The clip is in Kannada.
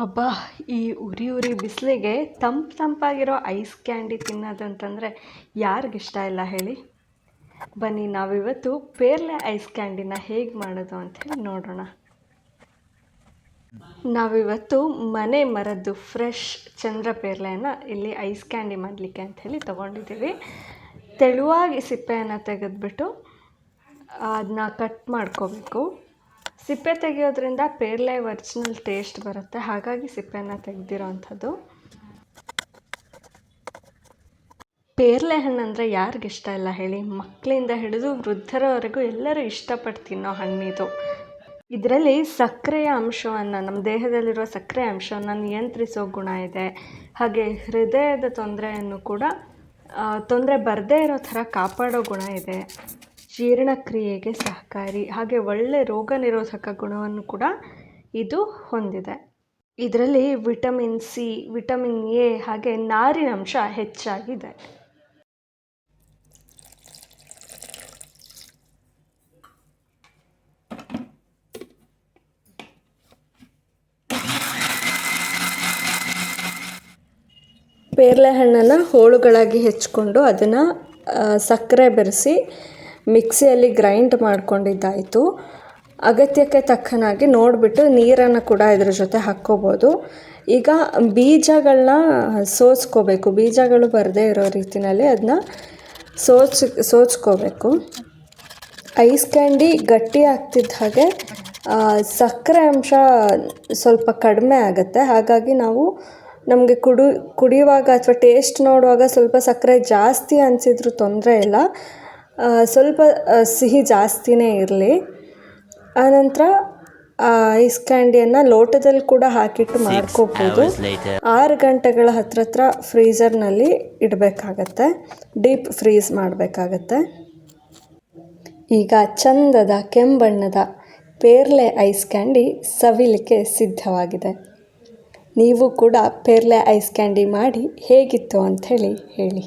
ಅಬ್ಬಾ, ಈ ಉರಿ ಉರಿ ಬಿಸಿಲಿಗೆ ತಂಪು ತಂಪಾಗಿರೋ ಐಸ್ ಕ್ಯಾಂಡಿ ತಿನ್ನೋದು ಅಂತಂದರೆ ಯಾರಿಗಿಷ್ಟ ಇಲ್ಲ ಹೇಳಿ? ಬನ್ನಿ, ನಾವಿವತ್ತು ಪೇರ್ಲೆ ಐಸ್ ಕ್ಯಾಂಡಿನ ಹೇಗೆ ಮಾಡೋದು ಅಂಥೇಳಿ ನೋಡೋಣ. ನಾವಿವತ್ತು ಮನೆ ಮರದ್ದು ಫ್ರೆಶ್ ಚಂದ್ರ ಪೇರ್ಲೆಯನ್ನು ಇಲ್ಲಿ ಐಸ್ ಕ್ಯಾಂಡಿ ಮಾಡಲಿಕ್ಕೆ ಅಂಥೇಳಿ ತೊಗೊಂಡಿದ್ದೀವಿ. ತೆಳುವಾಗಿ ಸಿಪ್ಪೆಯನ್ನು ತೆಗೆದ್ಬಿಟ್ಟು ಅದನ್ನ ಕಟ್ ಮಾಡ್ಕೋಬೇಕು. ಸಿಪ್ಪೆ ತೆಗೆಯೋದ್ರಿಂದ ಪೇರಲೆ ಒರಿಜಿನಲ್ ಟೇಸ್ಟ್ ಬರುತ್ತೆ. ಹಾಗಾಗಿ ಸಿಪ್ಪೆನ ತೆಗೆದಿರೋ ಅಂಥದ್ದು ಪೇರ್ಲೆ ಹಣ್ಣಂದರೆ ಯಾರಿಗಿಷ್ಟ ಇಲ್ಲ ಹೇಳಿ. ಮಕ್ಕಳಿಂದ ಹಿಡಿದು ವೃದ್ಧರವರೆಗೂ ಎಲ್ಲರೂ ಇಷ್ಟಪಟ್ಟು ತಿನ್ನೋ ಹಣ್ಣಿದು. ಇದರಲ್ಲಿ ಸಕ್ಕರೆಯ ಅಂಶವನ್ನು ನಮ್ಮ ದೇಹದಲ್ಲಿರುವ ಸಕ್ಕರೆ ಅಂಶವನ್ನು ನಿಯಂತ್ರಿಸೋ ಗುಣ ಇದೆ. ಹಾಗೆ ಹೃದಯದ ತೊಂದರೆಯನ್ನು ಕೂಡ ತೊಂದರೆ ಬರದೇ ಇರೋ ಥರ ಕಾಪಾಡೋ ಗುಣ ಇದೆ. ಜೀರ್ಣಕ್ರಿಯೆಗೆ ಸಹಕಾರಿ, ಹಾಗೆ ಒಳ್ಳೆ ರೋಗ ನಿರೋಧಕ ಗುಣವನ್ನು ಕೂಡ ಇದು ಹೊಂದಿದೆ. ಇದರಲ್ಲಿ ವಿಟಮಿನ್ ಸಿ, ವಿಟಮಿನ್ ಎ, ಹಾಗೆ ನಾರಿನಂಶ ಹೆಚ್ಚಾಗಿದೆ. ಪೇರ್ಲೆ ಹಣ್ಣನ್ನು ಹೋಳುಗಳಾಗಿ ಹೆಚ್ಚಿಕೊಂಡು ಅದನ್ನು ಸಕ್ಕರೆ ಬೆರೆಸಿ ಮಿಕ್ಸಿಯಲ್ಲಿ ಗ್ರೈಂಡ್ ಮಾಡ್ಕೊಂಡಿದ್ದಾಯಿತು. ಅಗತ್ಯಕ್ಕೆ ತಕ್ಕನಾಗಿ ನೋಡಿಬಿಟ್ಟು ನೀರನ್ನು ಕೂಡ ಇದ್ರ ಜೊತೆ ಹಾಕ್ಕೋಬೋದು. ಈಗ ಬೀಜಗಳನ್ನ ಸೋಸ್ಕೋಬೇಕು. ಬೀಜಗಳು ಬರದೇ ಇರೋ ರೀತಿಯಲ್ಲಿ ಅದನ್ನ ಸೋಚ್, ಸೋಚ್ಕೋಬೇಕು. ಐಸ್ ಕ್ಯಾಂಡಿ ಗಟ್ಟಿ ಆಗ್ತಿದ್ದ ಹಾಗೆ ಸಕ್ಕರೆ ಅಂಶ ಸ್ವಲ್ಪ ಕಡಿಮೆ ಆಗುತ್ತೆ. ಹಾಗಾಗಿ ನಾವು ನಮಗೆ ಕುಡಿ, ಕುಡಿಯುವಾಗ ಅಥವಾ ಟೇಸ್ಟ್ ನೋಡುವಾಗ ಸ್ವಲ್ಪ ಸಕ್ಕರೆ ಜಾಸ್ತಿ ಅನಿಸಿದ್ರೂ ತೊಂದರೆ ಇಲ್ಲ. ಸ್ವಲ್ಪ ಸಿಹಿ ಜಾಸ್ತಿನೇ ಇರಲಿ. ಆನಂತರ ಐಸ್ ಕ್ಯಾಂಡಿಯನ್ನು ಲೋಟದಲ್ಲಿ ಕೂಡ ಹಾಕಿಟ್ಟು ಮಾಡ್ಕೋಬೋದು. ಆರು ಗಂಟೆಗಳ ಹತ್ರ ಹತ್ರ ಫ್ರೀಜರ್ನಲ್ಲಿ ಇಡಬೇಕಾಗತ್ತೆ. ಡೀಪ್ ಫ್ರೀಸ್ ಮಾಡಬೇಕಾಗತ್ತೆ. ಈಗ ಚಂದದ ಕೆಂಬಣ್ಣದ ಪೇರ್ಲೆ ಐಸ್ ಕ್ಯಾಂಡಿ ಸವಿಲಿಕ್ಕೆ ಸಿದ್ಧವಾಗಿದೆ. ನೀವು ಕೂಡ ಪೇರ್ಲೆ ಐಸ್ ಕ್ಯಾಂಡಿ ಮಾಡಿ ಹೇಗಿತ್ತು ಅಂಥೇಳಿ ಹೇಳಿ.